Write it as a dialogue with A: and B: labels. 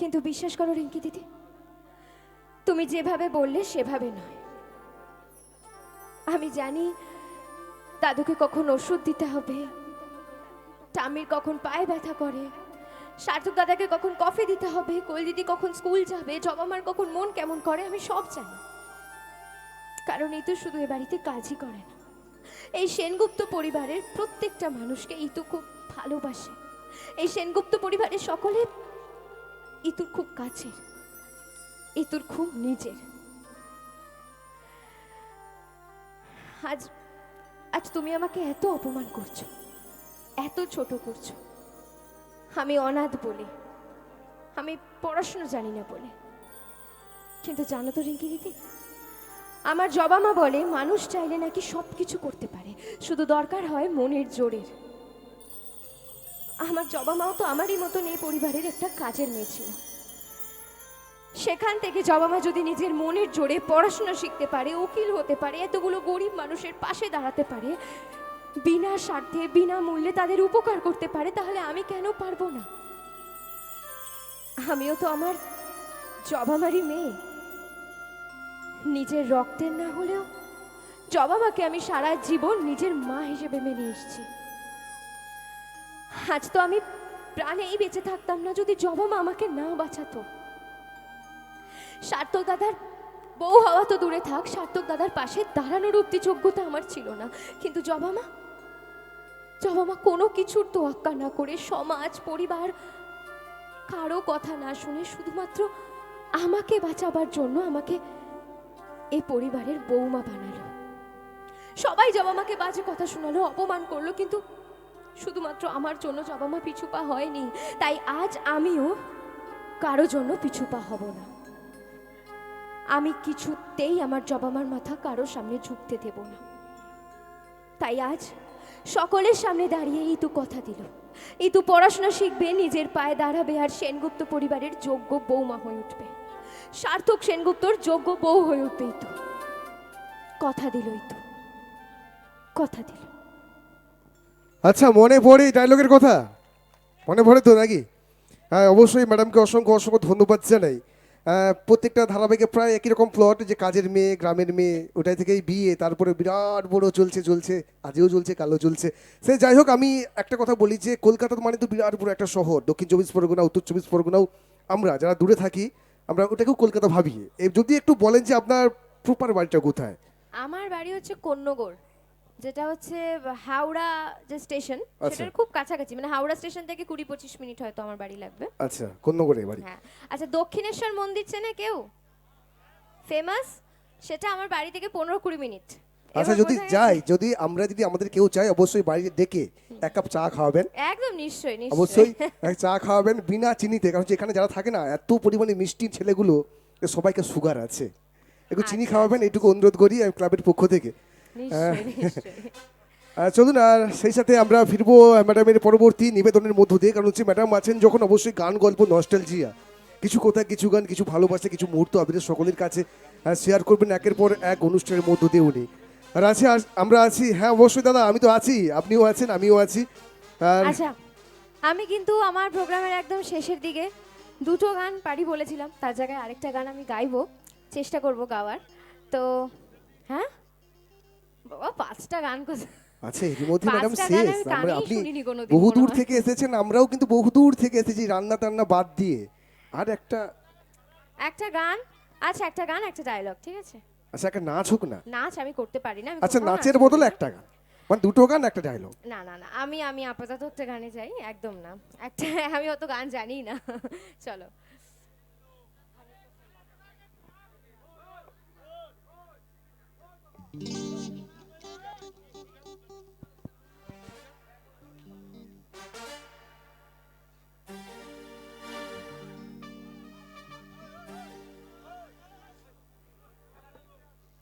A: কিন্তু বিশ্বাস করো, রিঙ্কি দিদি, তুমি যেভাবে বললে সেভাবে নয়। আমি জানি দাদুকে কখন ওষুধ দিতে হবে টামির কখন পায়ে ব্যথা করে, সার্থক দাদাকে কখন কফি দিতে হবে কোল দিদি কখন স্কুল যাবে জবামার কখন মন কেমন করে, আমি সব জানি। কারণ এই তো শুধু এ বাড়িতে কাজই করে না। এই সেনগুপ্ত পরিবারের প্রত্যেকটা মানুষকে ইতু খুব ভালোবাসে। এই সেনগুপ্ত পরিবারের সকলে ইতুর খুব কাছের ইতুর খুব নিজের। আজ আজ তুমি আমাকে এত অপমান করছ, এত ছোট করছ। আমি অনাথ বলে, আমি পড়াশোনা জানি না বলে। কিন্তু জানো তো রিঙ্কি দিদি, আমার জবা মা বলে, মানুষ চাইলে নাকি সব কিছু করতে পারে, শুধু দরকার হয় মনের জোরের। আমার জবা মাও তো আমারই মতন এই পরিবারের একটা কাজের মেয়ে ছিল। সেখান থেকে জবা মা যদি নিজের মনের জোরে পড়াশোনা শিখতে পারে, উকিল হতে পারে, এতগুলো গরিব মানুষের পাশে দাঁড়াতে পারে, বিনা স্বার্থে, বিনা মূল্যে তাদের উপকার করতে পারে, তাহলে আমি কেন পারব না? আমিও তো আমার জবামারি মেয়ে। নিজের রক্তের না হলেও জবামাকে আমি সারা জীবন নিজের মা হিসেবে মেনে এসেছি। আজ তো আমি প্রাণেই বেঁচে থাকতাম না, যদি জবামা আমাকে না বাঁচাতো। সার্থক দাদার বউ হওয়া তো দূরে থাক সার্থক দাদার পাশে দাঁড়ানোর অব্দি যোগ্যতা আমার ছিল না। কিন্তু জবামা জবামা কোনো কিছুর তোয়াক্কা না করে সমাজ, পরিবার, কারও কথা না শুনে শুধুমাত্র আমাকে বাঁচাবার জন্য আমাকে এই পরিবারের বৌমা বানালো। সবাই জবামাকে বাজে কথা শোনালো, অপমান করল, কিন্তু শুধুমাত্র আমার জন্য জবামা পিছুপা হয়নি, তাই আজ আমিও কারও জন্য পিছুপা হব না। আমি কিছুতেই আমার জবামার মাথা কারও সামনে ঝুঁকতে দেব না। তাই আজ সকলের সামনে দাঁড়িয়ে ইতু কথা দিল। ইতু পড়াশোনা শিখবে, নিজের পায়ে দাঁড়াবে আর সেনগুপ্ত পরিবারের যোগ্য বৌমা হয়ে উঠবে। সার্থক সেনগুপ্তর যোগ্য বউ হয়ে উঠবে ইতু। কথা দিল ইতু। কথা দিল।
B: আচ্ছা মনে পড়ে ডায়লগের কথা? মনে পড়ে তো নাকি? হ্যাঁ অবশ্যই ম্যাডামকে অসংখ্য অসংখ্য ধন্যবাদ জানাই। প্রত্যেকটা ধারাবাহিকে প্রায় একই রকম প্লট যে কাজের মেয়ে, গ্রামের মেয়ে, ওটাই থেকেই বিয়ে, তারপরে বিরাট বড় চলছে চলছে, আজও চলছে কালো চলছে। সে যাই হোক, আমি একটা কথা বলি যে কলকাতা মানে তো বিরাট বড় একটা শহর, দক্ষিণ চব্বিশ পরগনা, উত্তর চব্বিশ পরগনাও আমরা যারা দূরে থাকি, আমরা ওটাকেও কলকাতা ভাবি যদি একটু বলেন যে আপনার প্রপার বাড়িটা কোথায়?
A: আমার বাড়ি হচ্ছে কন্যগড় যেটা হচ্ছে হাওড়া যে স্টেশন
B: আচ্ছা।
A: সেটার খুব কাছাকাছি। মানে হাওড়া স্টেশন থেকে কুড়ি পঁচিশ মিনিট হয়তো আমার বাড়ি লাগবে।
B: আচ্ছা কন্যগড়ে বাড়ি?
A: হ্যাঁ। আচ্ছা দক্ষিণেশ্বর মন্দির চেনে কেউ? ফেমাস সেটা আমার বাড়ি থেকে পনেরো কুড়ি মিনিট।
B: আচ্ছা যদি যাই যদি আমরা যদি আমাদের কেউ চাই অবশ্যই বাড়িতে ডেকে এক কাপ চা খাওয়াবেন।
A: একদম নিশ্চয়ই নিশ্চয়ই।
B: অবশ্যই এক চা খাওয়াবেন বিনা চিনিতে কারণ এখানে যারা থাকে না এত পরিমাণে মিষ্টি ছেলেগুলো সবাইকে সুগার আছে। একটু চিনি
A: আচ্ছা,
B: খাওয়াবেন এইটুকু অনুরোধ করি আমি ক্লাবের পক্ষ থেকে। চলুন আর সেই সাথে আমরা ফিরবো ম্যাডামের পরবর্তী নিবেদনের মধ্য দিয়ে। কারণ হচ্ছে ম্যাডাম আছেন যখন অবশ্যই গান গল্প নস্টালজিয়া কিছু কথা কিছু গান কিছু ভালোবাসা কিছু মুহূর্ত আপনাদের সকলের কাছে শেয়ার করবেন একের পর এক অনুষ্ঠানের মধ্য দিয়ে উনি। আর আছে আমরা আছি হ্যাঁ অবশ্যই দাদা আমি তো আছি আপনিও আছেন আমিও আছি।
A: আচ্ছা আমি কিন্তু আমার প্রোগ্রামের একদম শেষের দিকে দুটো গান পারি বলেছিলাম তার জায়গায় আরেকটা গান আমি গাইবো চেষ্টা করব গাওয়ার। তো হ্যাঁ? বাবা পাঁচটা গান কোথা
B: আচ্ছা এর ম্যাডাম শেষ। আমরা আপনি বহু দূর থেকে এসেছেন আমরাও কিন্তু বহু দূর থেকে এসেছি রান্না টান্না বাদ দিয়ে। আর একটা
A: একটা গান আচ্ছা একটা গান একটা ডায়লগ ঠিক আছে?
B: আচ্ছা একটা নাচ হোক না।
A: নাচ আমি করতে পারি না
B: আচ্ছা নাচের বদলে একটা গান। মানে দুটো গান একটা ডায়লগ
A: না না না আমি আমি আপাতত একটা গানে যাই একদম না। একটা আমি অত গান জানি না। চলো। Thank you.